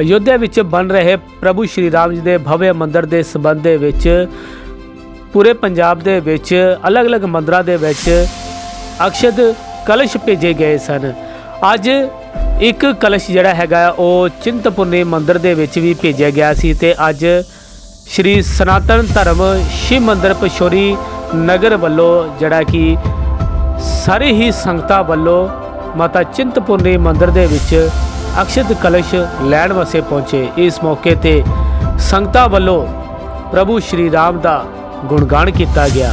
ਅਯੋਧਿਆ ਵਿੱਚ ਬਣ ਰਹੇ ਪ੍ਰਭੂ ਸ਼੍ਰੀ ਰਾਮ ਜੀ ਦੇ ਭਵਯ ਮੰਦਿਰ ਦੇ ਸਬੰਧ ਦੇ ਵਿੱਚ, ਪੂਰੇ ਪੰਜਾਬ ਦੇ ਵਿੱਚ, ਅਲੱਗ-ਅਲੱਗ ਮੰਦਰਾਂ ਦੇ ਵਿੱਚ ਅਕਸ਼ਦ ਕਲਸ਼ ਭੇਜੇ ਗਏ ਸਨ। ਅੱਜ ਇੱਕ ਕਲਸ਼ ਜਿਹੜਾ ਹੈਗਾ, ਉਹ ਚਿੰਤਪੁਰਨੀ ਮੰਦਿਰ ਦੇ ਵਿੱਚ ਵੀ ਭੇਜਿਆ ਗਿਆ ਸੀ ਤੇ ਅੱਜ ਸ਼੍ਰੀ ਸਨਾਤਨ ਧਰਮ ਸ਼ਿਵ ਮੰਦਿਰ ਪਸ਼ੋਰੀ ਨਗਰ ਵੱਲੋਂ ਜਿਹੜਾ ਕਿ ਸਾਰੇ ਹੀ ਸੰਗਤਾਂ ਵੱਲੋਂ ਮਾਤਾ ਚਿੰਤਪੁਰਨੀ ਮੰਦਿਰ ਦੇ ਵਿੱਚ ਅਕਸ਼ਤ ਕਲਸ਼ ਲੈਣ ਵਸੇ ਪਹੁੰਚੇ। ਇਸ ਮੌਕੇ ਤੇ ਸੰਗਤਾਂ ਵੱਲੋਂ ਪ੍ਰਭੂ ਸ਼੍ਰੀ ਰਾਮ ਦਾ ਗੁਣਗਾਨ ਕੀਤਾ ਗਿਆ।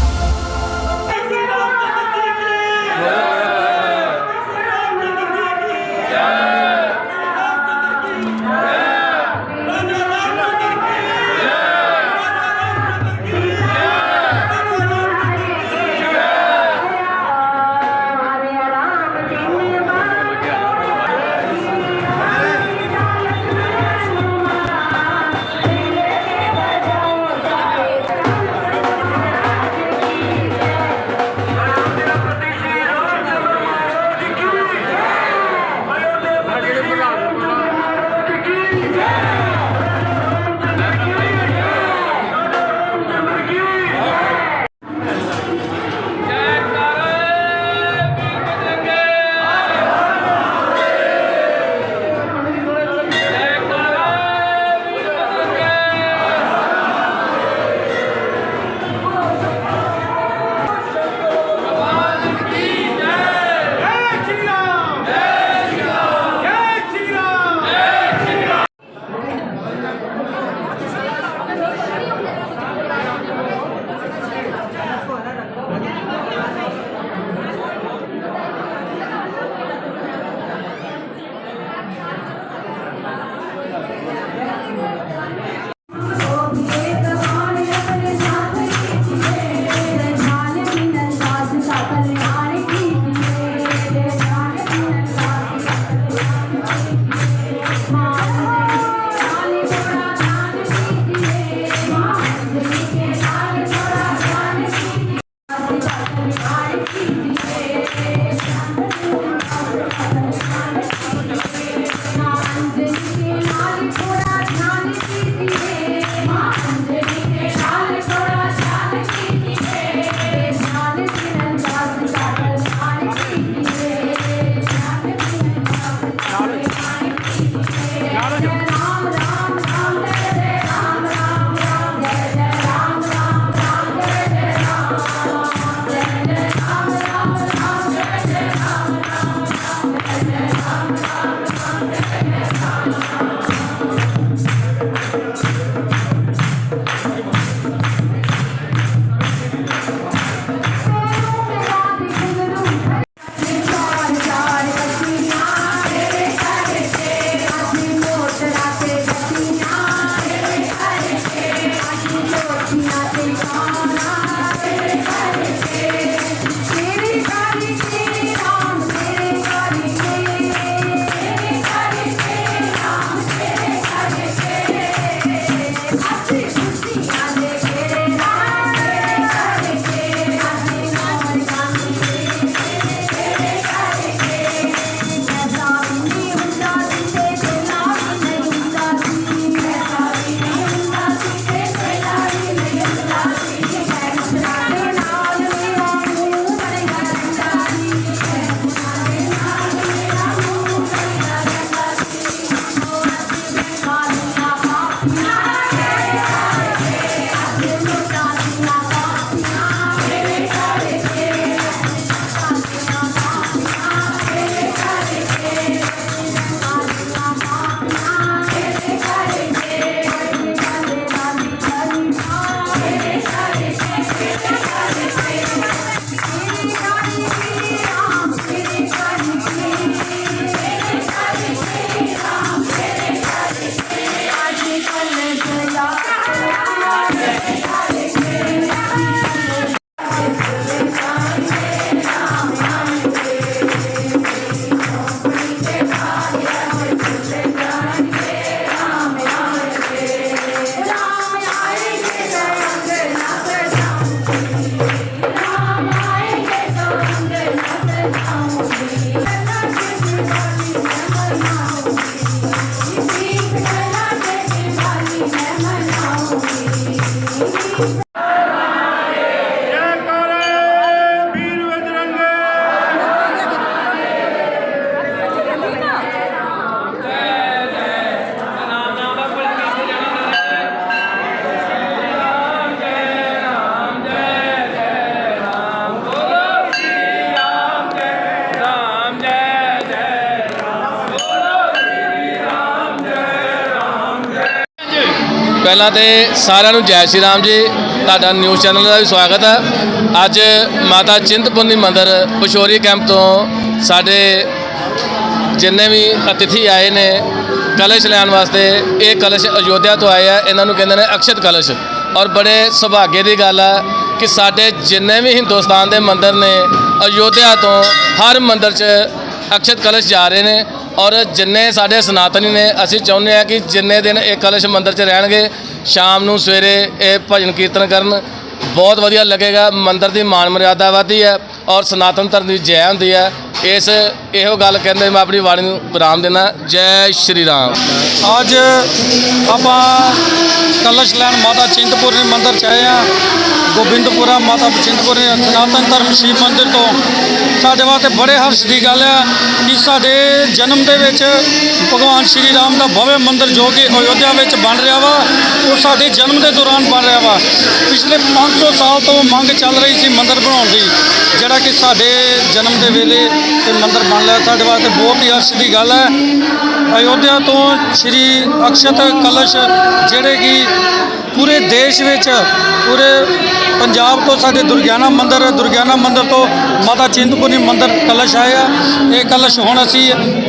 ਪਹਿਲਾਂ ਤੇ ਸਾਰਿਆਂ ਨੂੰ ਜੈ ਸ਼੍ਰੀ ਰਾਮ ਜੀ, ਤੁਹਾਡਾ ਨਿਊਜ਼ ਚੈਨਲ ਦਾ ਵੀ ਸਵਾਗਤ ਹੈ। ਅੱਜ ਮਾਤਾ ਚਿੰਤਪੁਰਨੀ ਮੰਦਿਰ ਪਸ਼ੋਰੀ ਕੈਂਪ ਤੋਂ ਸਾਡੇ ਜਿੰਨੇ ਵੀ ਅਤਿਥੀ ਆਏ ਨੇ, ਕਲਸ਼ ਲੈਣ ਵਾਸਤੇ, ਇਹ ਕਲਸ਼ ਅਯੋਧਿਆ ਤੋਂ ਆਏ ਆ, ਇਹਨਾਂ ਨੂੰ ਕਹਿੰਦੇ ਨੇ ਅਕਸ਼ਤ ਕਲਸ਼। ਔਰ ਬੜੇ ਸੁਭਾਗੇ ਦੀ ਗੱਲ ਆ ਕਿ ਸਾਡੇ ਜਿੰਨੇ ਵੀ ਹਿੰਦੁਸਤਾਨ ਦੇ ਮੰਦਿਰ ਨੇ, ਅਯੋਧਿਆ ਤੋਂ ਹਰ ਮੰਦਿਰ 'ਚ ਅਕਸ਼ਤ ਕਲਸ਼ ਜਾ ਰਹੇ ਨੇ। ਔਰ ਜਿੰਨੇ ਸਾਡੇ ਸਨਾਤਨੀ ਨੇ, ਅਸੀਂ ਚਾਹੁੰਦੇ ਆ ਕਿ ਜਿੰਨੇ ਦਿਨ ਇਹ ਕਲਸ਼ ਮੰਦਿਰ 'ਚ ਰਹਿਣਗੇ, ਸ਼ਾਮ ਨੂੰ ਸਵੇਰੇ ਇਹ ਭਜਨ ਕੀਰਤਨ ਕਰਨ, ਬਹੁਤ ਵਧੀਆ ਲੱਗੇਗਾ। ਮੰਦਿਰ ਦੀ ਮਾਨ ਮਰਿਆਦਾ ਵਧਦੀ ਹੈ ਔਰ ਸਨਾਤਨ ਧਰਮ ਦੀ ਜੈ ਹੁੰਦੀ ਹੈ। ਇਸ, ਇਹੋ ਗੱਲ ਕਹਿੰਦੇ ਮੈਂ ਆਪਣੀ ਬਾਣੀ ਨੂੰ ਵਿਰਾਮ ਦੇਣਾ ਜੈ ਸ਼੍ਰੀ ਰਾਮ। ਅੱਜ ਆਪਾਂ ਕਲਸ਼ ਲੈਣ ਮਾਤਾ ਚਿੰਤਪੁਰਨੀ ਮੰਦਿਰ ਚ ਆਏ ਆ ਗੋਬਿੰਦਪੁਰਾ ਮਾਤਾ ਚਿੰਤਪੁਰਨੀ ਸਨਾਤਨ ਧਰਮ ਸ਼ਿਵ ਮੰਦਿਰ ਤੋਂ। ਸਾਡੇ ਵਾਸਤੇ ਬੜੇ ਹਰਸ਼ ਦੀ ਗੱਲ ਹੈ ਕਿ ਸਾਡੇ ਜਨਮ ਦੇ ਵਿੱਚ ਭਗਵਾਨ ਸ਼੍ਰੀ ਰਾਮ ਦਾ ਭਵਯ ਮੰਦਿਰ ਜੋ ਕਿ ਅਯੋਧਿਆ ਵਿੱਚ ਬਣ ਰਿਹਾ ਵਾ, ਉਹ ਸਾਡੇ ਜਨਮ ਦੇ ਦੌਰਾਨ ਬਣ ਰਿਹਾ ਵਾ। ਪਿਛਲੇ 500 ਸਾਲ ਤੋਂ ਮੰਗ ਚੱਲ ਰਹੀ ਸੀ ਮੰਦਿਰ ਬਣਾਉਣ ਦੀ, ਜਿਹੜਾ ਕਿ ਸਾਡੇ ਜਨਮ ਦੇ ਵੇਲੇ ਇਹ ਮੰਦਿਰ ਬਣ ਲਿਆ। ਸਾਡੇ ਵਾਸਤੇ ਬਹੁਤ ਹੀ ਹਰਸ਼ ਦੀ ਗੱਲ ਹੈ ਅਯੋਧਿਆ ਤੋਂ ਸ਼੍ਰੀ ਅਕਸ਼ਤ ਕਲਸ਼ ਜਿਹੜੇ ਕਿ ਪੂਰੇ ਦੇਸ਼ ਵਿੱਚ ਪੂਰੇ ਪੰਜਾਬ ਤੋਂ ਸਾਡੇ ਦੁਰਗਿਆਨਾ ਮੰਦਿਰ ਦੁਰਗਿਆਨਾ ਮੰਦਿਰ ਤੋਂ ਮਾਤਾ ਚਿੰਤਪੁਰਨੀ ਮੰਦਿਰ ਕਲਸ਼ ਆਏ ਆ ਇਹ ਕਲਸ਼ ਹੁਣ ਅਸੀਂ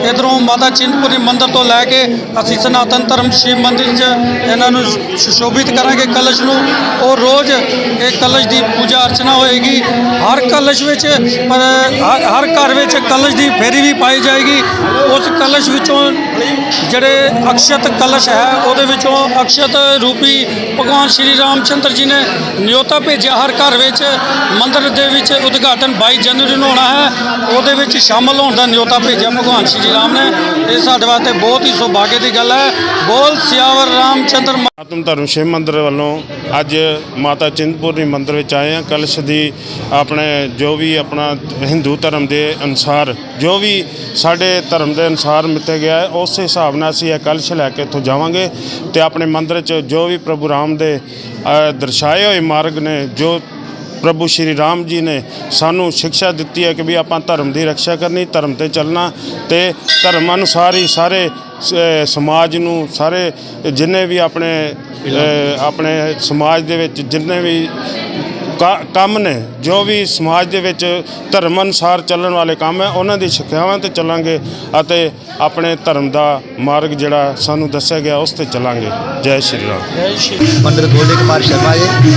ਇਧਰੋਂ ਮਾਤਾ ਚਿੰਤਪੁਰਨੀ ਮੰਦਿਰ ਤੋਂ ਲੈ ਕੇ ਅਸੀਂ ਸਨਾਤਨ ਧਰਮ ਸ਼ਿਵ ਮੰਦਿਰ 'ਚ ਇਹਨਾਂ ਨੂੰ ਸੁਸ਼ੋਭਿਤ ਕਰਾਂਗੇ ਕਲਸ਼ ਨੂੰ। ਉਹ ਰੋਜ਼ ਇਹ ਕਲਸ਼ ਦੀ ਪੂਜਾ ਅਰਚਨਾ ਹੋਏਗੀ। ਹਰ ਕਲਸ਼ ਵਿੱਚ ਹਰ ਹਰ ਘਰ ਵਿੱਚ ਕਲਸ਼ ਦੀ ਫੇਰੀ ਵੀ ਪਾਈ ਜਾਏਗੀ। ਉਸ ਕਲਸ਼ ਵਿੱਚੋਂ ਜਿਹੜੇ ਅਕਸ਼ਤ ਕਲਸ਼ ਹੈ, ਉਹਦੇ ਵਿੱਚੋਂ ਅਕਸ਼ਤ ਰੂਪੀ ਭਗਵਾਨ ਸ਼੍ਰੀ ਰਾਮ ਚੰਦਰ ਜੀ ਨੇ ਨਿਯੋਤਾ ਭੇਜਿਆ ਹਰ ਘਰ ਵਿੱਚ ਮੰਦਿਰ ਦੇ ਵਿੱਚ ਉਦਘਾਟਨ 22 ਜਨਵਰੀ ਨੂੰ ਹੋਣਾ ਹੈ। ਉਹਦੇ ਵਿੱਚ ਸ਼ਾਮਲ ਹੋਣ ਦਾ ਨਿਯੋਤਾ ਭੇਜਿਆ ਭਗਵਾਨ ਸ਼੍ਰੀ ਰਾਮ ਨੇ। ਇਹ ਸਾਡੇ ਵਾਸਤੇ ਬਹੁਤ ਹੀ ਸੁਭਾਗੇ ਦੀ ਗੱਲ ਹੈ। ਬੋਲ ਸਿਆਵਰ ਰਾਮਚੰਦਰ ਆਤਮ ਧਰਮ ਸ਼ਿਵ ਮੰਦਿਰ ਵੱਲੋਂ ਅੱਜ ਮਾਤਾ ਚਿੰਤਪੁਰਨੀ ਮੰਦਿਰ ਵਿੱਚ ਆਏ ਹਾਂ। ਕਲਸ਼ ਦੀ ਆਪਣੇ ਜੋ ਵੀ ਆਪਣਾ ਹਿੰਦੂ ਧਰਮ ਦੇ ਅਨੁਸਾਰ, ਜੋ ਵੀ ਸਾਡੇ ਧਰਮ ਦੇ ਅਨੁਸਾਰ ਮਿੱਥੇ ਗਿਆ ਹੈ, ਉਸ ਹਿਸਾਬ ਨਾਲ ਅਸੀਂ ਇਹ ਕਲਸ਼ ਲੈ ਕੇ ਇੱਥੋਂ ਜਾਵਾਂਗੇ ਤੇ ਆਪਣੇ ਮੰਦਿਰ 'ਚ ਜੋ ਵੀ ਪ੍ਰਭੂ ਰਾਮ ਦੇ ਦਰਸਾਏ ਹੋਏ ਮਾਰਗ ਨੇ, ਜੋ ਪ੍ਰਭੂ ਸ਼੍ਰੀ ਰਾਮ ਜੀ ਨੇ ਸਾਨੂੰ ਸਿੱਖਿਆ ਦਿੱਤੀ ਹੈ ਕਿ ਵੀ ਆਪਾਂ ਧਰਮ ਦੀ ਰੱਖਿਆ ਕਰਨੀ, ਧਰਮ ਤੇ ਚੱਲਣਾ ਤੇ ਧਰਮ ਅਨੁਸਾਰ ਹੀ ਸਾਰੇ ਸਮਾਜ ਨੂੰ ਸਾਰੇ ਜਿੰਨੇ ਵੀ ਆਪਣੇ ਆਪਣੇ ਸਮਾਜ ਦੇ ਵਿੱਚ ਜਿੰਨੇ ਵੀ ਕੰਮ ਨੇ ਜੋ ਵੀ ਸਮਾਜ ਦੇ ਵਿੱਚ ਧਰਮ ਅਨਸਾਰ ਚੱਲਣ ਵਾਲੇ ਕੰਮ ਹੈ ਉਹਨਾਂ ਦੀ ਸਿੱਖਿਆਵਾਂ ਤੇ ਚੱਲਾਂਗੇ ਅਤੇ ਆਪਣੇ ਧਰਮ ਦਾ ਮਾਰਗ ਜਿਹੜਾ ਸਾਨੂੰ ਦੱਸਿਆ ਗਿਆ ਉਸ ਤੇ ਚੱਲਾਂਗੇ। ਜੈ ਸ਼੍ਰੀ ਰਾਮ। ਜੈ ਸ਼੍ਰੀ ਮੰਦਰ ਗੋਲੇ ਕੁਮਾਰ ਸ਼ਰਮਾ ਜੀ।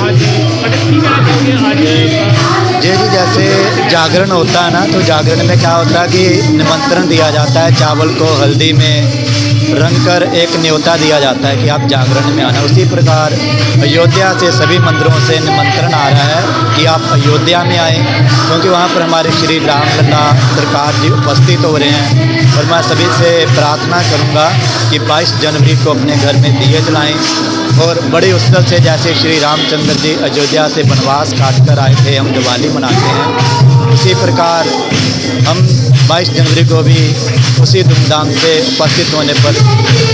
ਹਾਂਜੀ। ਅੱਜ ਕੀ ਕਹਿਣਾ ਚਾਹੁੰਦੇ ਅੱਜ जी जैसे जागरण होता है ना तो जागरण में क्या होता है कि निमंत्रण दिया जाता है चावल को हल्दी में रंग कर एक न्योता दिया जाता है कि आप जागरण में आना उसी प्रकार अयोध्या से सभी मंदिरों से निमंत्रण आ रहा है कि आप अयोध्या में आएँ, क्योंकि वहाँ पर हमारे श्री रामलला सरकार जी उपस्थित हो रहे हैं। और मैं सभी से प्रार्थना करूँगा कि 22 जनवरी को अपने घर में दिए जलाएँ और बड़े उत्सव से जैसे श्री रामचंद्र जी अयोध्या से वनवास काट कर आए थे, हम दिवाली मनाते हैं। उसी प्रकार हम बाईस जनवरी को भी उसी धूमधाम से उपस्थित होने पर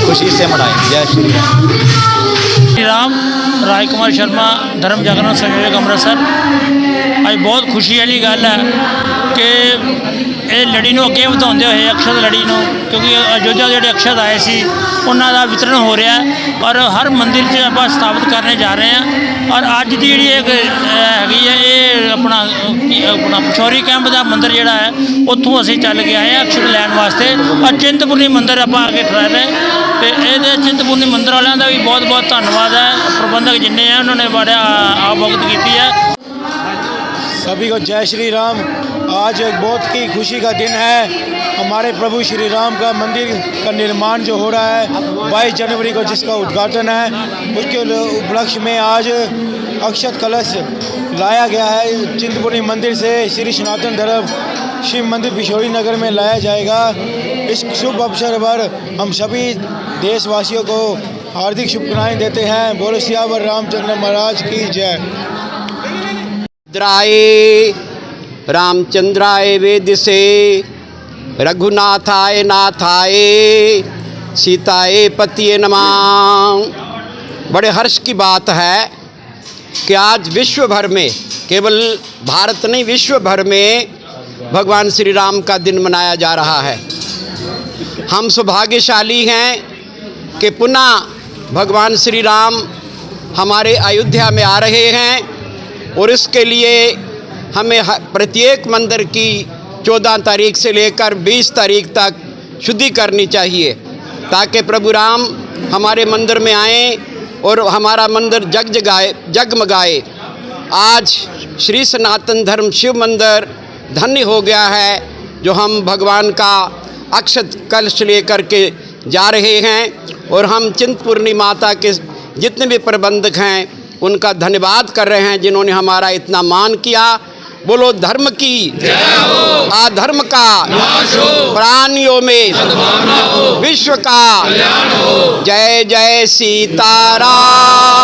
खुशी से मनाएँ जय श्री राम। श्री राम राय कुमार शर्मा, धर्म जागरण संयोजक अमृतसर। आज बहुत खुशी वाली गल है कि ਇਹ ਲੜੀ ਨੂੰ ਅੱਗੇ ਵਧਾਉਂਦੇ ਹੋਏ ਅਕਸ਼ਰ ਲੜੀ ਨੂੰ ਕਿਉਂਕਿ ਅਯੋਧਿਆ ਦੇ ਜਿਹੜੇ ਅਕਸ਼ਰ ਆਏ ਸੀ ਉਹਨਾਂ ਦਾ ਵਿਤਰਨ ਹੋ ਰਿਹਾ ਔਰ ਹਰ ਮੰਦਿਰ 'ਚ ਆਪਾਂ ਸਥਾਪਿਤ ਕਰਨੇ ਜਾ ਰਹੇ ਹਾਂ ਔਰ ਅੱਜ ਦੀ ਜਿਹੜੀ ਇੱਕ ਹੈਗੀ ਹੈ ਇਹ ਆਪਣਾ ਅਹ, ਆਪਣਾ ਪਸ਼ੌਰੀ ਕੈਂਪ ਦਾ ਮੰਦਿਰ ਜਿਹੜਾ ਹੈ ਉੱਥੋਂ ਅਸੀਂ ਚੱਲ ਕੇ ਆਏ ਹਾਂ ਅਕਸ਼ਰ ਲੈਣ ਵਾਸਤੇ ਔਰ ਚਿੰਤਪੁਰਨੀ ਮੰਦਿਰ ਆਪਾਂ ਆ ਕੇ ਰਹੇ ਤੇ ਇਹਦੇ ਚਿੰਤਪੁਰਨੀ ਮੰਦਿਰ ਵਾਲਿਆਂ ਦਾ ਵੀ ਬਹੁਤ ਬਹੁਤ ਧੰਨਵਾਦ ਹੈ ਪ੍ਰਬੰਧਕ ਜਿੰਨੇ ਆ ਉਹਨਾਂ ਨੇ ਬੜਾ ਆਬੋਗਤ ਕੀਤੀ ਹੈ सभी को जय श्री राम। आज एक बहुत ही खुशी का दिन है। हमारे प्रभु श्री राम का मंदिर का निर्माण जो हो रहा है 22 जनवरी को जिसका उद्घाटन है, उसके उपलक्ष्य में आज अक्षत कलश लाया गया है। चिंतपूर्णी मंदिर से श्री सनातन धर्म शिव मंदिर पिशोरी नगर में लाया जाएगा। इस शुभ अवसर पर हम सभी देशवासियों को हार्दिक शुभकामनाएँ देते हैं। बोलो सियावर रामचंद्र महाराज की जय। द्राये रामचंद्राय वेद से रघुनाथाय नाथाय सीताए पतिये नमः। बड़े हर्ष की बात है कि आज विश्व भर में, केवल भारत नहीं विश्व भर में भगवान श्री राम का दिन मनाया जा रहा है। हम सौभाग्यशाली हैं कि पुनः भगवान श्री राम हमारे अयोध्या में आ रहे हैं। और इसके लिए हमें प्रत्येक मंदिर की 14 तारीख से लेकर 20 तारीख तक शुद्धि करनी चाहिए, ताकि प्रभु राम हमारे मंदिर में आए और हमारा मंदिर जग जगाए, जगमगाए। आज श्री सनातन धर्म शिव मंदिर धन्य हो गया है, जो हम भगवान का अक्षत कलश लेकर के जा रहे हैं, और हम चिंतपूर्णी माता के जितने भी प्रबंधक हैं उनका धन्यवाद कर रहे हैं जिन्होंने हमारा इतना मान किया। बोलो, धर्म की अधर्म का प्राणियों में विश्व का। जय जय सीताराम।